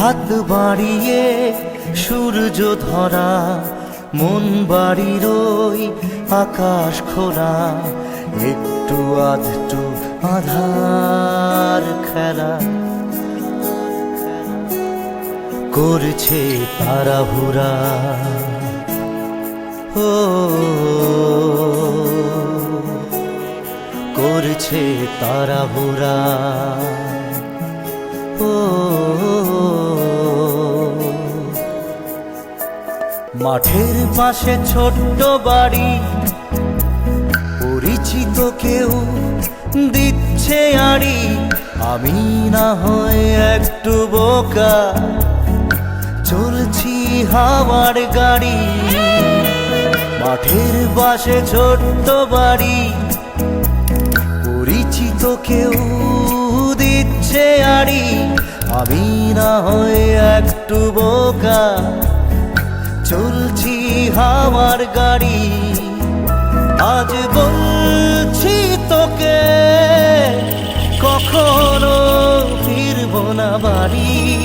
হাত বাড়িয়ে সূর্য ধরা, মন বাড়ির ওই আকাশ খোলা, একটু আধটু আধার খেলা। করছে তারাহুরা ও, করছে তারাহুরা ও মাঠের পাশে ছোট্ট বাড়ি। পরিচিত কেউ দিচ্ছে আড়ি। আমি না হয় একটু বোকা। চলছি হাওয়ার গাড়ি। মাঠের পাশে ছোট্ট বাড়ি। পরিচিত কেউ দিচ্ছে আড়ি। আমি না হয় একটু বোকা। চলছি হাওয়ার গাড়ি। আজ বলছি তোকে কখনো ফিরব না বাড়ি।